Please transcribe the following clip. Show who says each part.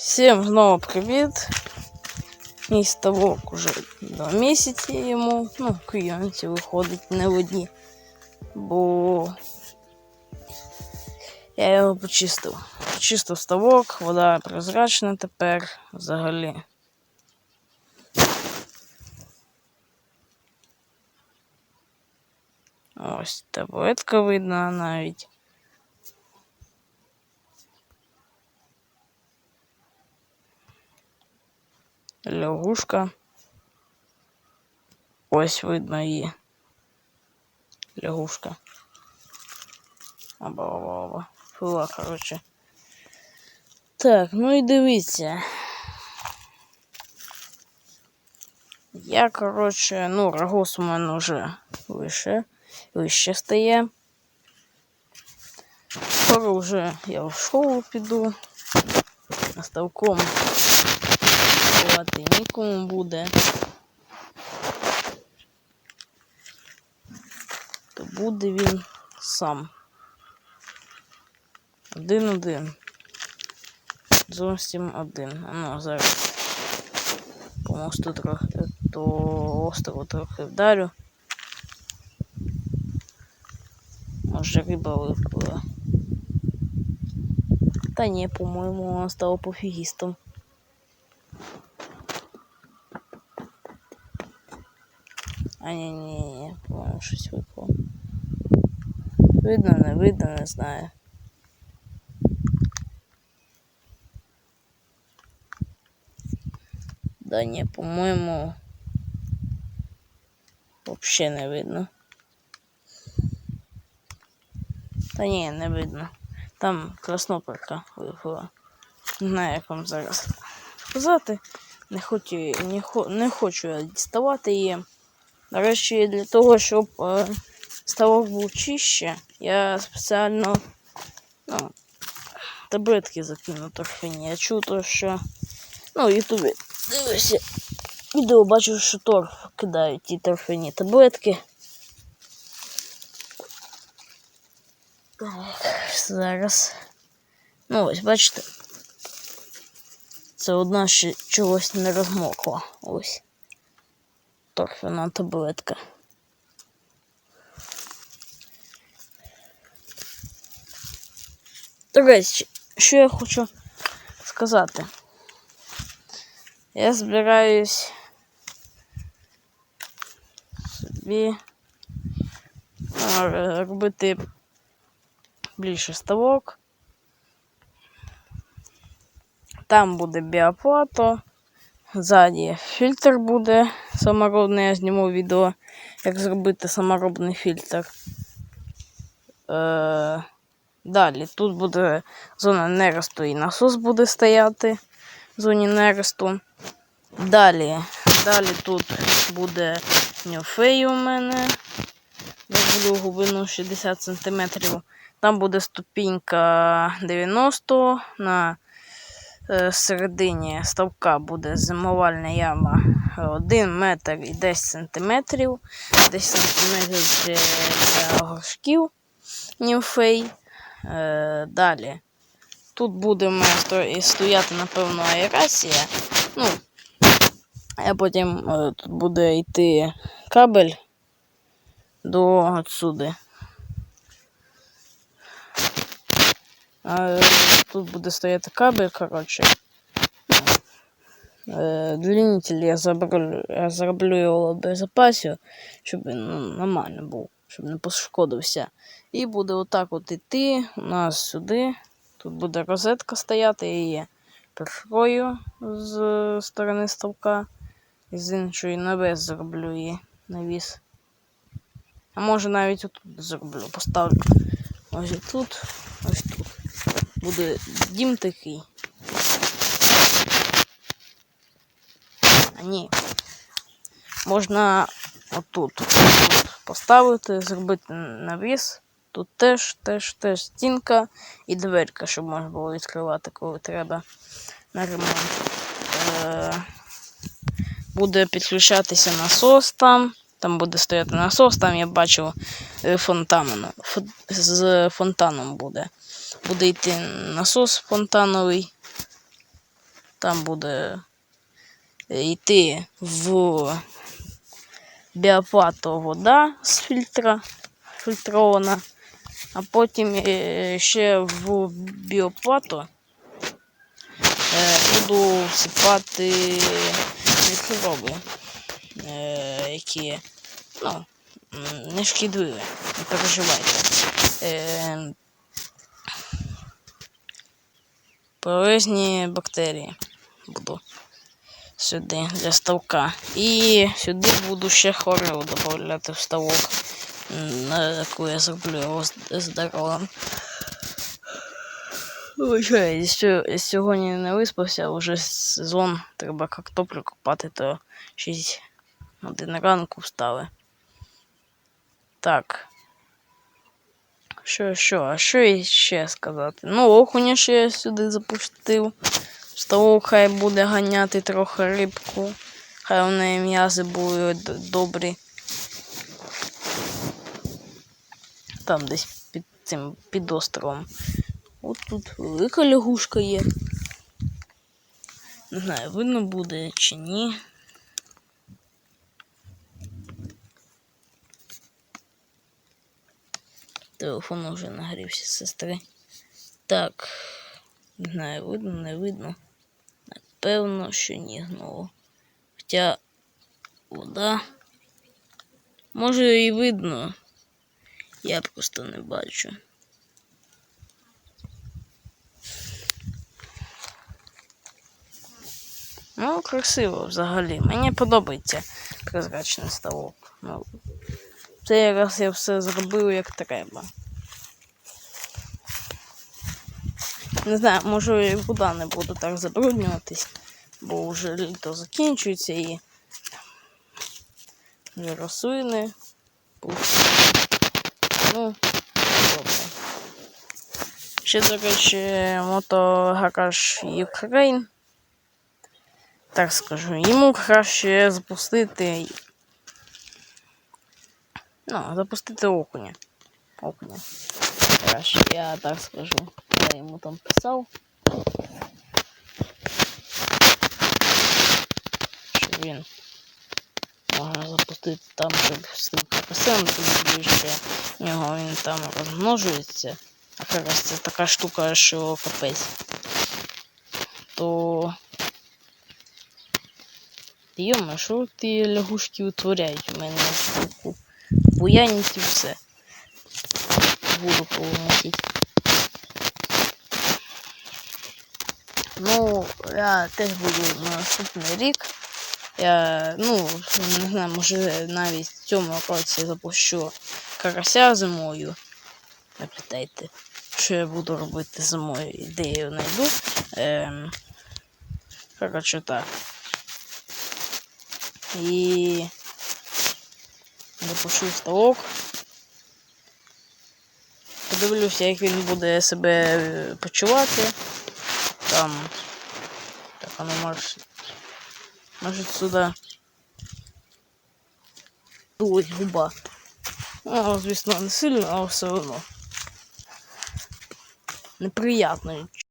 Speaker 1: Всім знову привіт. Мій ставок уже два місяці йому. Ну, клієнті виходить не в одні. Бо я його почистив. Почистив ставок, вода прозрачна тепер взагалі. Ось таблетка видно навіть. Лягушка. Ось видно її. Лягушка. Аба-ба-ба. Фила, коротше. Так, ну і дивіться. Я, коротше, ну, рагос у мене вже вище, вище стає. Скоро вже я в школу піду. Наставком працювати нікому буде. То буде він сам. Один-один. Зовсім один. А ну, зараз по мосту трохи то острову трохи вдарю. Може риба випливе. Та ні, по-моєму, вона стала пофігістом. А ні, ні, ні, по-моєму, щось випало. Видно, не видно, не знаю. Да ні, по-моєму, взагалі не видно. Та ні, не видно. Там красноперка випала. Не знаю, як вам зараз сказати. Не хочу, не, не хочу я діставати її. До речі, для того, щоб е, ставок був чище, я спеціально ну, таблетки закину торфині. Я чув то, що ну, в Ютубі дивився відео, бачу, що торф кидають ті торфині таблетки. Так, зараз. Ну, ось, бачите. Це одна ще чогось не розмокла. Ось торфяна таблетка. До речі, що я хочу сказати? Я збираюсь собі робити більше ставок. Там буде біоплато. Ззаді фільтр буде саморобний, я зніму відео, як зробити саморобний фільтр. Е, Далі тут буде зона нересту і насос буде стояти в зоні нересту. Далі далі тут буде нюфей у мене. Буду глибину 60 см. Там буде ступінька 90 на Е, середині ставка буде зимувальна яма 1 метр і 10 сантиметрів. 10 сантиметрів для горшків німфей. Е, далі. Тут буде в мене стояти, напевно, аерація. Ну, а потім е, тут буде йти кабель до отсюди. А, тут буде стояти кабель, коротше. Е, длиннитель я зроблю, я зроблю його без запасів, щоб він ну, нормально був, щоб не пошкодився. І буде отак от іти у нас сюди. Тут буде розетка стояти, я її перфрою з сторони ставка. І з іншої навес зроблю її навіс. А може навіть отут зроблю, поставлю. Ось тут, ось тут буде дім такий. А ні. Можна отут, тут поставити, зробити навіс. Тут теж теж теж стінка і дверка, щоб можна було відкривати, коли треба на ремонт. Е буде підключатися насос там. Там буде стояти насос, там я бачив е, фонтаном. З фонтаном буде буде йти насос фонтановий. Там буде е, йти в біоплату вода з фільтра фільтрована, а потім е, ще в біоплату е, буду всипати мікроби, які ну, не шкідливі, не переживайте. Е, Полезні бактерії буду сюди для ставка. І сюди буду ще хлору додавати в ставок, на яку я зроблю його здоровим. Вибачаю, сьо- сьогодні не виспався, вже сезон, треба картоплю копати, то 6 годин ранку встали. Так. Що, що, а що іще сказати? Ну, окуня ще я сюди запустив. Ставок хай буде ганяти трохи рибку. Хай у неї м'язи будуть добрі. Там десь під цим під островом. От тут велика лягушка є. Не знаю, видно буде чи ні. Телефон уже нагрівся сестри. Так. Не знаю, видно, не видно. Напевно, що ні знову. Хоча вода. Може і видно. Я просто не бачу. Ну, красиво взагалі. Мені подобається прозрачний ставок. Цей раз я все зробив як треба. Не знаю, може і вода не буду так забруднюватись, бо вже літо закінчується і вже рослини. Ну, добре. Ще, до речі, мотогараж Ukraine. Так скажу, йому краще запустити. Ну, запустити окуня. Окуня. Краще, я так скажу. Я йому там писав. Що він може запустити там, щоб ссылка писав, тоді ще в він там розмножується. А якраз це така штука, що капець. То. Йома, що ті лягушки утворяють у мене на штуку? Буяніть і все. Буду поломатить. Ну, я теж буду на наступний рік. Я, ну, не знаю, може навіть в цьому році запущу карася зимою. Не питайте, що я буду робити зимою, ідею знайду. Ем, коротше так. І запущу ставок. Подивлюся, як він буде себе е, почувати. Там. Так, воно може. Може сюди. Ой, губа. Ну, звісно, не сильно, але все одно. Неприятно